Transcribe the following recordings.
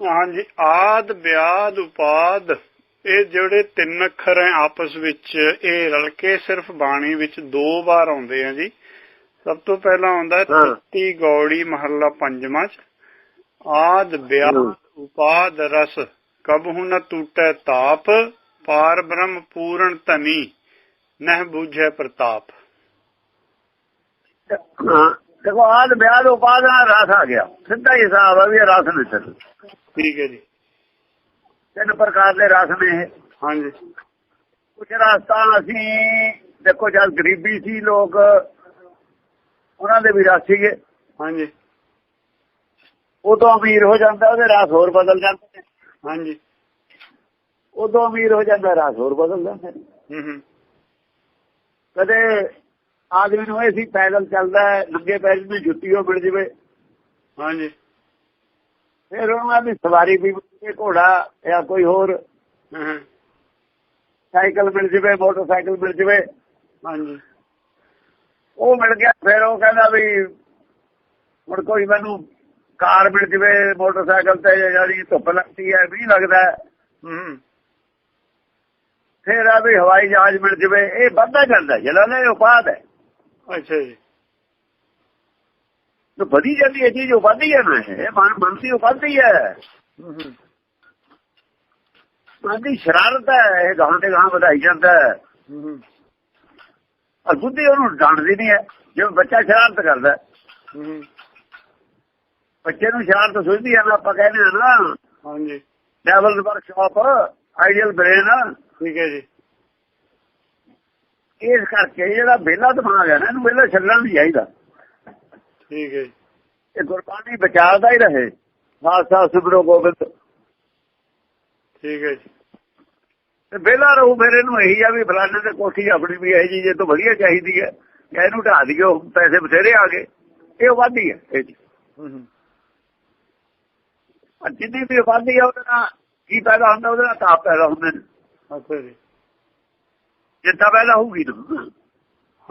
ਹਾਂਜੀ ਆਦ ਵਿਆਦ ਉਪਾਦ ਇਹ ਜਿਹੜੇ ਤਿੰਨ ਅੱਖਰ ਹੈ ਆਪਸ ਵਿੱਚ ਇਹ ਰਲ ਕੇ ਸਿਰਫ ਬਾਣੀ ਵਿੱਚ ਦੋ ਵਾਰ ਆਉਂਦੇ ਆ ਜੀ ਸਭ ਤੋਂ ਪਹਿਲਾਂ ਆਉਂਦਾ ਹੈ ਹਾਂ। ਤਤੀ ਗੌੜੀ ਮਹੱਲਾ ਪੰਜਵਾਂ ਚ ਆਦ ਵਿਆਦ ਹਮ। ਉਪਾਦ ਰਸ ਕਬਹੁ ਨ ਟੂਟੈ ਤਾਪ ਪਾਰ ਬ੍ਰਹਮ ਪੂਰਨ ਧਨੀ ਨਹਿ ਬੂਝੈ ਪ੍ਰਤਾਪ ਹਾਂ ਦੇਖੋ ਆਦ ਵਿਆਦ ਉਪਾਦਨਾ ਰਸ ਆ ਗਿਆ। ਸਿੱਧਾ ਹੀ ਹਿਸਾਬ ਆ ਵੀ ਇਹ ਰਸ ਨੇ। ਚੱਲ ਠੀਕ ਹੈ ਜੀ। ਤਿੰਨ ਪ੍ਰਕਾਰ ਦੇ ਰਸ ਨੇ ਇਹ। ਹਾਂਜੀ। ਕੁਝ ਰਸਤਾ ਅਸੀਂ ਦੇਖੋ ਜਦ ਗਰੀਬੀ ਸੀ ਲੋਕ ਉਹਨਾਂ ਦੇ ਵੀ ਰਸ ਸੀਗੇ। ਹਾਂਜੀ। ਉਦੋਂ ਅਮੀਰ ਹੋ ਜਾਂਦਾ ਉਹਦੇ ਰਸ ਹੋਰ ਬਦਲ ਜਾਂਦੇ ਨੇ। ਹਾਂਜੀ। ਉਦੋਂ ਅਮੀਰ ਹੋ ਜਾਂਦਾ ਰਸ ਹੋਰ ਬਦਲ ਜਾਂਦੇ ਨੇ। ਹੂੰ ਹੂੰ। ਕਦੇ ਆਦਮੀ ਨੂੰ ਇਹ ਸੀ ਪੈਦਲ ਚੱਲਦਾ ਹੈ ਨੰਗੇ ਪੈਰ ਨੂੰ ਜੁੱਤੀ ਉਹ ਮਿਲ ਜਵੇ। ਹਾਂਜੀ। ਫਿਰ ਉਹਨਾਂ ਦੀ ਸਵਾਰੀ ਵੀ ਘੋੜਾ ਜਾਂ ਕੋਈ ਹੋਰ ਸਾਈਕਲ ਮਿਲ ਜਵੇ ਮੋਟਰਸਾਈਕਲ ਮਿਲ ਜਵੇ। ਹਾਂਜੀ। ਉਹ ਮਿਲ ਗਿਆ ਫਿਰ ਉਹ ਕਹਿੰਦਾ ਵੀ ਹੁਣ ਕੋਈ ਮੈਨੂੰ ਕਾਰ ਮਿਲ ਜਵੇ ਮੋਟਰਸਾਈਕਲ ਤੇ ਜਿਹੜੀ ਧੁੱਪ ਲੱਗਦੀ ਹੈ ਵੀ ਲੱਗਦਾ ਹੈ। ਫਿਰ ਆ ਵੀ ਹਵਾਈ ਜਹਾਜ਼ ਮਿਲ ਜਵੇ ਇਹ ਵੱਧਦਾ ਜਾਂਦਾ ਜਿਹੜਾ ਨਾ ਉਪਾਦ ਹੈ। ਅੱਛਾ ਜੀ। ਵਧੀ ਜਾਂਦੀ ਹੈ ਚੀਜ਼ ਉਹ ਵੱਧਦੀ ਹੈ। ਨਾ ਇਹ ਮਨ ਮਨਸੀ ਉਹ ਵੱਧਦੀ ਹੈ। ਹੂੰ ਹੂੰ, ਮਨ ਦੀ ਸ਼ਰਾਰਤ ਹੈ ਇਹ ਗਾਂ ਤੇ ਗਾਂ ਵਧਾਈ ਜਾਂਦਾ ਹੈ। ਹੂੰ ਹੂੰ, ਔਰ ਬੁੱਧੀ ਉਹਨੂੰ ਡਾਂਟਦੀ ਨਹੀਂ ਹੈ ਜਿਵੇਂ ਬੱਚਾ ਸ਼ਰਾਰਤ ਕਰਦਾ ਹੈ। ਹੂੰ ਹੂੰ, ਬੱਚੇ ਨੂੰ ਸ਼ਰਾਰਤ ਸੁਝਦੀ ਹੈ ਨਾ ਆਪਾਂ ਕਹਿੰਦੇ ਆ ਨਾ। ਹਾਂਜੀ। ਡੈਵਲ ਵਰਕਸ਼ਾਪ ਆਈਡੀਅਲ ਬ੍ਰੇਨ। ਠੀਕ ਹੈ ਜੀ। ਇਸ ਕਰਕੇ ਜਿਹੜਾ ਵਿਹਲਾ ਦਿਮਾਗ ਹੈ ਨਾ ਇਹਨੂੰ ਵਿਹਲਾ ਛੱਡਣਾ ਨਹੀਂ ਚਾਹੀਦਾ। ਠੀਕ ਹੈ ਜੀ। ਇਹ ਗੁਰਬਾਣੀ ਬਚਾਉਂਦਾ ਹੀ ਰਹੇ। ਖਾਲਸਾ ਸਿਮਰੋ ਗੋਬਿੰਦ। ਠੀਕ ਹੈ ਜੀ। ਤੇ ਵਿਹਲਾ ਰਹੂ ਫਿਰ ਇਹਨੂੰ ਇਹੀ ਆ ਵੀ ਫਲਾਣੇ ਤੇ ਕੋਠੀ ਆਪਣੀ ਵੀ ਇਹ ਜੀ ਜੇ ਤੋਂ ਵਧੀਆ ਚਾਹੀਦੀ ਹੈ। ਜਾਂ ਇਹਨੂੰ ਢਾ ਦਿਓ ਪੈਸੇ ਬਥੇਰੇ ਆ ਗਏ। ਇਹ ਵਾਧੀ ਹੈ ਇਹ 'ਚ। ਹੂੰ ਹੂੰ, ਔਰ ਜਿੰਨੀ ਵੀ ਵਾਧੀ ਹੈ ਉਹਦੇ ਕੀ ਪੈਦਾ ਹੁੰਦਾ ਉਹਦੇ ਤਾਪ ਪੈਦਾ ਹੁੰਦੇ ਨੇ। ਅੱਛਾ ਜੀ। ਜਿੱਦਾਂ ਪੈਦਾ ਹੋਊਗੀ ਨਾ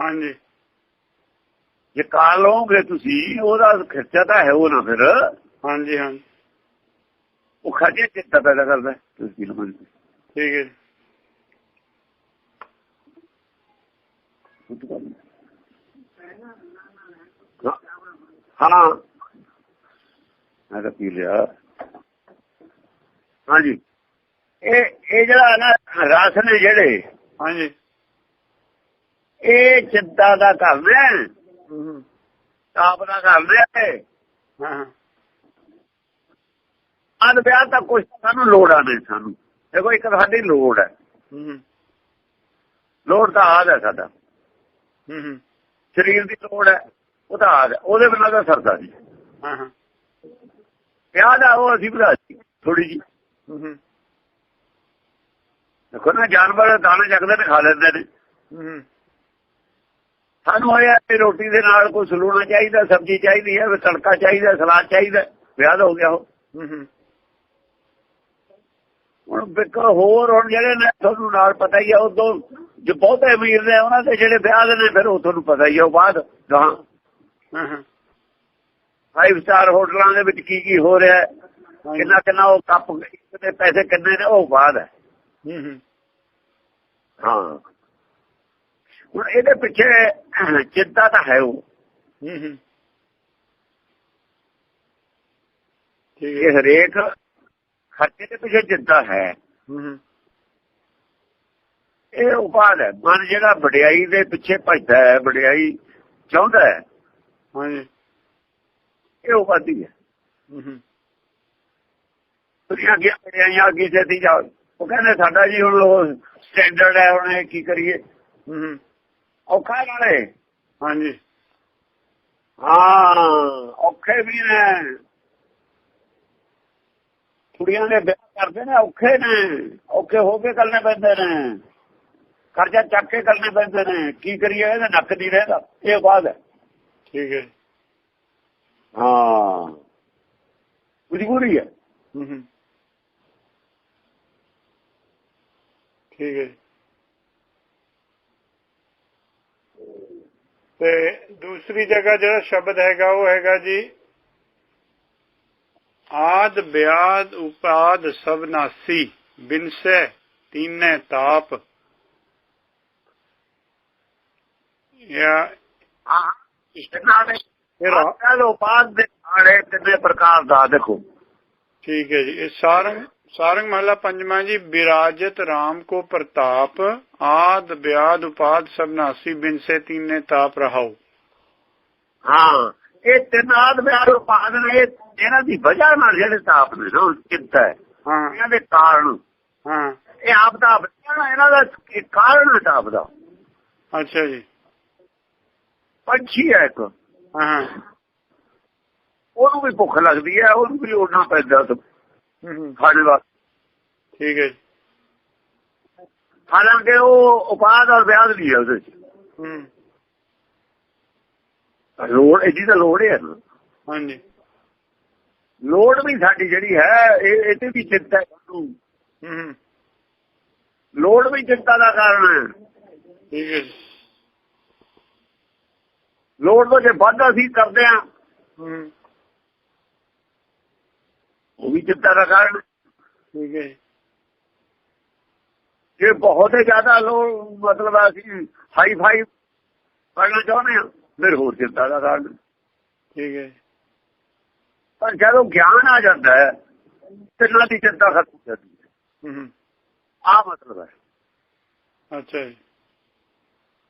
ਹਾਂਜੀ। ਜੇ ਕਾਰ ਲਓਗੇ ਤੁਸੀਂ ਉਹਦਾ ਖਰਚਾ ਤਾਂ ਹੈ ਉਹ ਨਾ ਫਿਰ। ਹਾਂਜੀ ਹਾਂਜੀ। ਉਹ ਖਰਚੇ ਚਿੱਤਾ ਪੈਦਾ ਕਰਦਾ ਹੈ। ਤੁਸੀਂ ਲਵੋਗੇ। ਠੀਕ ਹੈ ਜੀ। ਹਾਂ। ਮੈਂ ਤਾਂ ਪੀ ਲਿਆ। ਹਾਂਜੀ। ਇਹ ਇਹ ਜਿਹੜਾ ਨਾ ਰਸ ਨੇ ਜਿਹੜੇ ਹਾਂਜੀ। ਇਹ ਚਿੰਤਾ ਦਾ ਘਰ ਨੇ। ਹੂੰ। ਤਾਪ ਦਾ ਘਰ ਨੇ ਹਾਂ ਹਾਂ। ਅਨ ਵਿਆਹ ਤਾਂ ਕੁਝ ਸਾਨੂੰ ਲੋੜ ਆ ਨਹੀਂ ਸਾਨੂੰ। ਦੇਖੋ ਇੱਕ ਸਾਡੀ ਲੋੜ ਹੈ। ਲੋੜ ਤਾਂ ਆਦ ਹੈ ਸਾਡਾ। ਸਰੀਰ ਦੀ ਲੋੜ ਹੈ ਉਹ ਤਾਂ ਆਦ ਹੈ। ਉਹਦੇ ਬਿਨਾਂ ਤਾਂ ਸਰਦਾ ਨਹੀਂ। ਹਾਂ ਹਾਂ। ਵਿਆਹ ਦਾ ਉਹ ਅਸੀਂ ਵਧਾ ਥੋੜੀ ਜੀ ਹੂੰ ਹੂੰ, ਦੇਖੋ ਨਾ ਜਾਨਵਰ ਦਾਣੇ ਚੱਕਦੇ ਨੇ ਖਾ ਲੈਂਦੇ ਨੇ। ਸਾਨੂੰ ਹੋਇਆ ਕਿ ਰੋਟੀ ਦੇ ਨਾਲ ਕੋਈ ਸਲੂਣਾ ਚਾਹੀਦਾ ਸਬਜ਼ੀ ਚਾਹੀਦੀ ਹੈ ਤੜਕਾ ਚਾਹੀਦਾ ਸਲਾਦ ਚਾਹੀਦਾ ਵਿਆਹ ਹੋ ਗਿਆ ਹੂੰ ਹੂੰ, ਹੁਣ ਬਿਕ ਹੋਰ ਹੁਣ ਜਿਹੜੇ ਨੇ ਤੁਹਾਨੂੰ ਨਾਲ ਪਤਾ ਹੀ ਆ ਉਦੋਂ ਜੋ ਬਹੁਤੇ ਅਮੀਰ ਨੇ ਉਹਨਾਂ ਦੇ ਜਿਹੜੇ ਵਿਆਹ ਦੇ ਨੇ ਫਿਰ ਉਹ ਤੁਹਾਨੂੰ ਪਤਾ ਹੀ ਆ ਉਹ ਬਾਅਦ ਗਾਂ ਹਾਂ ਹਾਂ। ਫਾਈਵ ਸਟਾਰ ਹੋਟਲਾਂ ਦੇ ਵਿੱਚ ਕੀ ਕੀ ਹੋ ਰਿਹਾ ਕਿੰਨਾ ਕਿੰਨਾ ਉਹ ਕੱਪ ਦੇ ਪੈਸੇ ਕਿੰਨੇ ਨੇ ਉਹ ਬਾਅਦ ਹੂੰ, ਹਾਂ। ਹੁਣ ਇਹਦੇ ਪਿੱਛੇ ਚਿੰਤਾ ਤਾਂ ਹੈ ਉਹ। ਹੂੰ ਹੂੰ, ਠੀਕ ਹੈ। ਹਰੇਕ ਖਰਚੇ ਦੇ ਪਿੱਛੇ ਚਿੰਤਾ ਹੈ। ਹੂੰ ਇਹ ਉਪਾਦ ਹੈ। ਮਨ ਜਿਹੜਾ ਵਡਿਆਈ ਦੇ ਪਿੱਛੇ ਭਜਦਾ ਹੈ ਵਡਿਆਈ ਚਾਹੁੰਦਾ ਹੈ ਹਾਂਜੀ। ਇਹ ਉਪਾਦੀ ਹੈ ਹੂੰ। ਹੂੰ, ਦੁਨੀਆ ਗਿਆ ਵਡਿਆਈਆਂ ਅੱਗੇ ਛੇਤੀ ਜਾ ਉਹ ਕਹਿੰਦੇ ਸਾਡਾ ਜੀ ਹੁਣ ਸਟੈਂਡਰਡ ਹੈ ਹੁਣ ਇਹ ਕੀ ਕਰੀਏ? ਹੂੰ। ਹੂੰ, ਔਖਾ ਹੈ ਨਾਲੇ? ਹਾਂਜੀ। ਹਾਂ ਔਖੇ ਵੀ ਨੇ। ਕੁੜੀਆਂ ਦੇ ਵਿਆਹ ਕਰਦੇ ਨੇ ਔਖੇ ਨੇ। ਔਖੇ ਹੋ ਕੇ ਕਰਨੇ ਪੈਂਦੇ ਨੇ। ਕਰਜ਼ਾ ਚੱਕ ਕੇ ਕਰਨੇ ਪੈਂਦੇ ਨੇ। ਕੀ ਕਰੀਏ ਇਹਦਾ ਨੱਕ ਨਹੀਂ ਰਹਿੰਦਾ ਇਹ ਬਾਤ ਹੈ। ਠੀਕ ਹੈ। ਹਾਂ। ਮਜਬੂਰੀ ਹੈ। ਹੂੰ ਹੂੰ, ਠੀਕ ਹੈ। ਤੇ ਦੂਸਰੀ ਜਗ੍ਹਾ ਜਿਹੜਾ ਸ਼ਬਦ ਹੈਗਾ ਉਹ ਹੈਗਾ ਜੀ ਆਦ ਬਿਆਦ ਉਪਾਦ ਸਭ ਨਾਸੀ ਬਿਨਸੈ ਤੀਨੇ ਤਾਪ ਯਾ ਹਾਂ ਇਹਨਾਂ ਦੇ ਫਿਰ ਆਹ ਲੋ ਬਾਅਦ ਦੇ ਆੜੇ ਤਿੰਨੇ ਪ੍ਰਕਾਰ ਦਾ ਦੇਖੋ ਠੀਕ ਹੈ ਜੀ ਇਹ ਸਾਰੰਗ ਸਾਰੰਗ ਮਹਲਾ ਪੰਜਵਾਂ ਜੀ ਵਿਰਾਜਤ RAM ਕੋ ਪ੍ਰਤਾਪ ਆਦ ਬਿਆਦ ਉਪਾਦ ਸਭ ਨਾਸੀ ਬਿਨਸੈ ਤੀਨੇ ਤਾਪ ਰਹਾਉ। ਹਾਂ ਇਹ ਤਿੰਨ ਆਦਮਿਆਂ ਨੂੰ ਬਾਅਦ ਨੇ ਇਹ- ਇਹਨਾਂ ਦੀ ਵਜ੍ਹਾ ਨਾਲ ਜਿਹੜੇ ਤਾਪ ਨੇ ਉਹ ਚਿੰਤਾ ਹੈ। ਹਾਂ। ਇਹਨਾਂ ਦੇ ਕਾਰਨ। ਹਾਂ। ਇਹ ਆਪ ਦਾ ਇਹਨਾਂ ਦਾ ਕਾਰਨ ਤਾਪ ਦਾ? ਅੱਛਾ ਜੀ। ਪੰਛੀ ਹੈ ਇੱਕ। ਹਾਂ। ਉਹਨੂੰ ਵੀ ਭੁੱਖ ਲੱਗਦੀ ਹੈ ਉਹਨੂੰ ਵੀ ਉਡਣਾ ਪੈਂਦਾ ਖਾਣੇ ਵਾਸਤੇ। ਠੀਕ ਹੈ ਜੀ। ਹਾਲਾਂਕਿ ਉਹ ਉਪਾਦ ਔਰ ਵਿਆਦ ਨਹੀਂ ਹੈ ਉਹਦੇ ਚ ਹੂੰ। ਲੋੜ ਇਹਦੀ ਤਾਂ ਲੋੜ ਹੈ ਨਾ। ਹਾਂਜੀ। ਲੋੜ ਵੀ ਸਾਡੀ ਜਿਹੜੀ ਹੈ ਇਹ ਇਹਦੇ ਵੀ ਚਿੰਤਾ ਹੈ। ਸਾਨੂੰ। ਹੂੰ ਹੂੰ। ਲੋੜ ਵੀ ਚਿੰਤਾ ਦਾ ਕਾਰਨ ਹੈ। ਠੀਕ ਹੈ ਜੀ। ਲੋੜ ਤੋਂ ਜੇ ਵੱਧ ਅਸੀਂ ਕਰਦੇ ਹੂੰ ਵੀ ਚਿੰਤਾ ਦਾ ਕਾਰਨ। ਠੀਕ ਹੈ ਜੀ। ਬਹੁਤ ਹੀ ਜ਼ਿਆਦਾ ਲੋੜ ਮਤਲਬ ਅਸੀਂ ਹਾਈ ਫਾਈ ਕਰਨਾ ਚਾਹੁੰਦੇ ਹਾਂ ਫਿਰ ਹੋਰ ਚਿੰਤਾ ਦਾ ਕਾਰਨ। ਠੀਕ ਹੈ ਪਰ ਜਦੋਂ ਗਿਆਨ ਆ ਜਾਂਦਾ ਹੈ ਤਿੰਨਾਂ ਦੀ ਚਿੰਤਾ ਖਤਮ ਹੋ ਜਾਂਦੀ ਹੈ। ਆ ਮਤਲਬ ਹੈ। ਅੱਛਾ ਜੀ।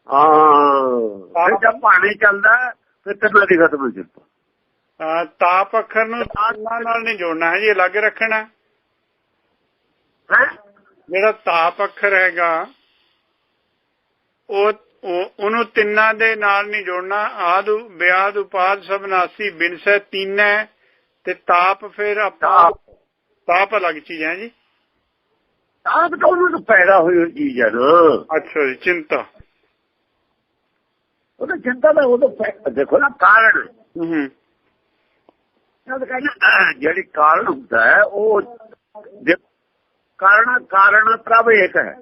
ਹਾਂ। ਜਦ ਪਾਣੀ ਚੱਲਦਾ ਫਿਰ ਤਿੰਨਾਂ ਦੀ ਖਤਮ ਹੋ ਜਾਂਦੀ ਤਾਪ ਅੱਖਰ ਨੂੰ ਤਾਨਾਂ ਨਾਲ ਨਹੀਂ ਜੋੜਨਾ ਹੈ ਜੀ ਅਲੱਗ ਰੱਖਣਾ। ਜਿਹੜਾ ਤਾਪ ਅੱਖਰ ਹੈਗਾ ਉਹ ਉਹ- ਉਹਨੂੰ ਤਿੰਨਾਂ ਦੇ ਨਾਲ ਨਹੀਂ ਜੋੜਨਾ। ਆਦ ਬਿਆਦ ਉਪਾਦ ਸਭ ਨਾਸੀ ਬਿਨਸੈ ਤੀਨੈ ਤੇ ਤਾਪ ਫਿਰ ਆਪਾਂ ਤਾਪ। ਅਲੱਗ ਚੀਜ਼ ਹੈ ਜੀ। ਤਾਪ ਤਾਂ ਉਹਨੂੰ ਪੈਦਾ ਹੋਈ ਹੋਈ ਚੀਜ਼ ਹੈ ਨਾ। ਅੱਛਾ ਜੀ ਚਿੰਤਾ। ਉਹ ਤਾਂ ਚਿੰਤਾ ਦਾ ਉਹ ਤਾਂ ਪੈ- ਦੇਖੋ ਨਾ ਕਾਰਨ। ਹੂੰ। ਜਿਹੜੀ ਕਾਰਨ ਹੁੰਦਾ ਹੈ ਉਹ ਕਾਰਨ ਕਾਰਨ ਪ੍ਰਭ ਇੱਕ ਹੈ।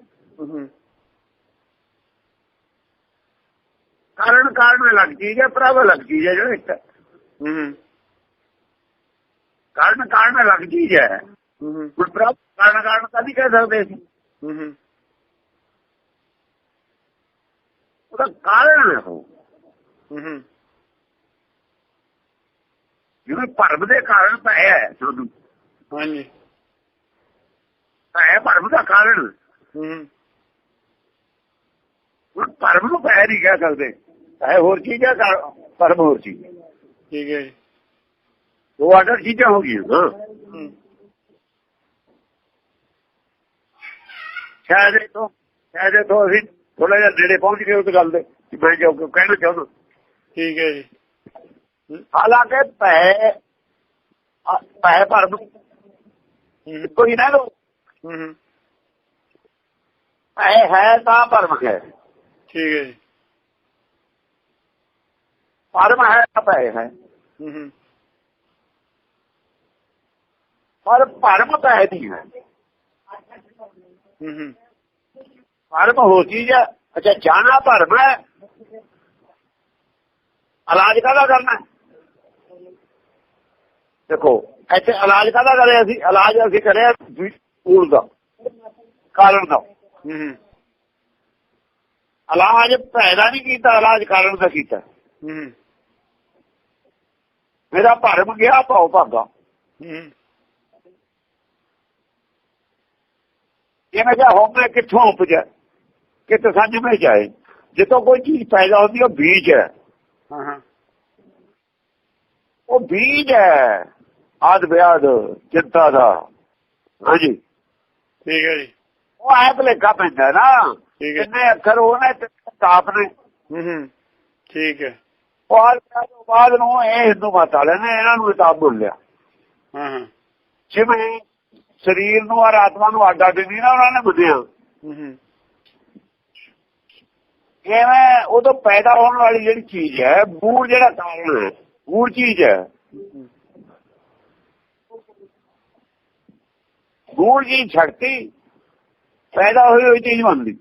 ਕਾਰਨ ਕਾਰਨ ਅਲੱਗ ਚੀਜ਼ ਹੈ ਪ੍ਰਭ ਅਲੱਗ ਚੀਜ਼ ਹੈ ਜਿਹੜਾ ਇੱਕ ਕਾਰਨ ਕਾਰਨ ਅਲੱਗ ਚੀਜ਼ ਹੈ। ਹੂੰ ਹੁਣ ਪ੍ਰਭ ਕਾਰਨ ਕਾਰਨ ਨਹੀਂ ਕਹਿ ਸਕਦੇ ਸੀ ਹੂੰ ਹੂੰ ਉਹਦਾ ਕਾਰਨ ਹੈ ਉਹ। ਹੂੰ ਜਿਵੇਂ ਭਰਮ ਦੇ ਕਾਰਨ ਤਾਂ ਹੈ ਤੁਹਾਨੂੰ ਹਾਂਜੀ। ਹੈ ਭਰਮ ਦਾ ਕਾਰਨ। ਹੂੰ। ਹੁਣ ਭਰਮ ਨੂੰ ਪੈ ਨਹੀਂ ਕਹਿ ਸਕਦੇ। ਹੈ ਹੋਰ ਚੀਜ਼ ਹੈ ਭਰਮ ਹੋਰ ਚੀਜ਼ ਠੀਕ ਹੈ ਜੀ। ਉਹ ਆਡਰ ਚੀਜ਼ਾਂ ਹੋ ਗਈਆਂ। ਨਾ ਹੂੰ। ਸ਼ਾਇਦ ਤੋਂ ਸ਼ਾਇਦ ਤੋਂ ਅਸੀਂ ਥੋੜਾ ਜਿਹਾ ਨੇੜੇ ਪਹੁੰਚ ਗਏ ਉਸ ਗੱਲ ਦੇ। ਮੈਂ ਜੋ ਕਹਿਣਾ ਚਾਹੁੰਦਾ। ਠੀਕ ਹੈ ਜੀ। ਹਾਲਾਂਕਿ ਭੈ ਅ- ਭੈ ਭਰਮ ਹੂੰ ਕੋਈ ਨਾ ਲੋ ਹੂੰ ਹੂੰ ਭੈ ਹੈ ਤਾਂ ਭਰਮ ਹੈ ਠੀਕ ਹੈ ਜੀ ਭਰਮ ਹੈ ਤਾਂ ਭੈ ਹੈ ਹੂੰ ਹੂੰ ਪਰ ਭਰਮ ਭੈ ਨਹੀਂ ਹੈ ਹੂੰ ਹੂੰ ਭਰਮ ਹੋ ਚੀਜ਼ ਹੈ ਅੱਛਾ ਜਾਣਾ ਭਰਮ ਹੈ ਇਲਾਜ ਕਾਹਦਾ ਕਰਨਾ ਹੈ? ਦੇਖੋ ਇੱਥੇ ਇਲਾਜ ਕਾਹਦਾ ਕਰਿਆ ਅਸੀਂ? ਇਲਾਜ ਅਸੀਂ ਕਰਿਆ ਪੂਰ ਦਾ ਕਾਰਨ ਦਾ। ਹੂੰ ਇਲਾਜ ਪੈਦਾ ਨਹੀਂ ਕੀਤਾ ਇਲਾਜ ਕਾਰਨ ਦਾ ਕੀਤਾ। ਹੂੰ ਮੇਰਾ ਭਰਮ ਗਿਆ ਭਾਉ ਭਾਗਾ। ਹੂੰ ਜਿਵੇਂ ਕਿ ਹੋਮੇ ਕਿੱਥੋਂ ਉਪਜਾ ਕਿਤੇ ਸੰਜ ਵਿੱਚ ਜਾਏ। ਜਿੱਥੋਂ ਕੋਈ ਚੀਜ਼ ਪੈਦਾ ਹੁੰਦੀ ਉਹ ਬੀਜ ਹੈ। ਹਾਂ ਹਾਂ। ਉਹ ਬੀਜ ਹੈ। ਆਦ ਵਿਆਦ ਚਿੰਤਾ ਦਾ। ਹਾਂਜੀ। ਠੀਕ ਹੈ ਜੀ। ਉਹ ਐ ਭਲੇਖਾ ਪੈਂਦਾ ਨਾ। ਕਿੰਨੇ ਅੱਖਰ ਉਹ ਨੇ ਤੇ ਤਾਪ ਨੇ। ਹੂੰ ਹੂੰ। ਠੀਕ ਹੈ। ਉਹ ਆਦ ਵਿਆਦ ਤੋਂ ਬਾਅਦ ਨੂੰ ਇਹ ਹਿੰਦੂ ਮਤ ਵਾਲੇ ਨੇ ਇਹਨਾਂ ਨੂੰ ਕਿਤਾਬ ਬੋਲਿਆ ਹਾਂ ਹਾਂ। ਜਿਵੇਂ ਸਰੀਰ ਨੂੰ ਔਰ ਆਤਮਾ ਨੂੰ ਅੱਡ ਅੱਡ ਨਹੀਂ ਨਾ ਉਹਨਾਂ ਨੇ ਬੁੱਧਿਆ। ਹੂੰ ਹੂੰ। ਜਿਵੇਂ ਉਦੋਂ ਪੈਦਾ ਹੋਣ ਵਾਲੀ ਜਿਹੜੀ ਚੀਜ਼ ਹੈ ਮੂਲ ਜਿਹੜਾ ਕਾਰਨ ਹੈ ਮੂਲ ਚੀਜ਼ ਹੈ। ਮੂਲ ਜੀ ਛੱਡਤੀ ਪੈਦਾ ਹੋਈ ਹੋਈ ਚੀਜ਼ ਬਣਦੀ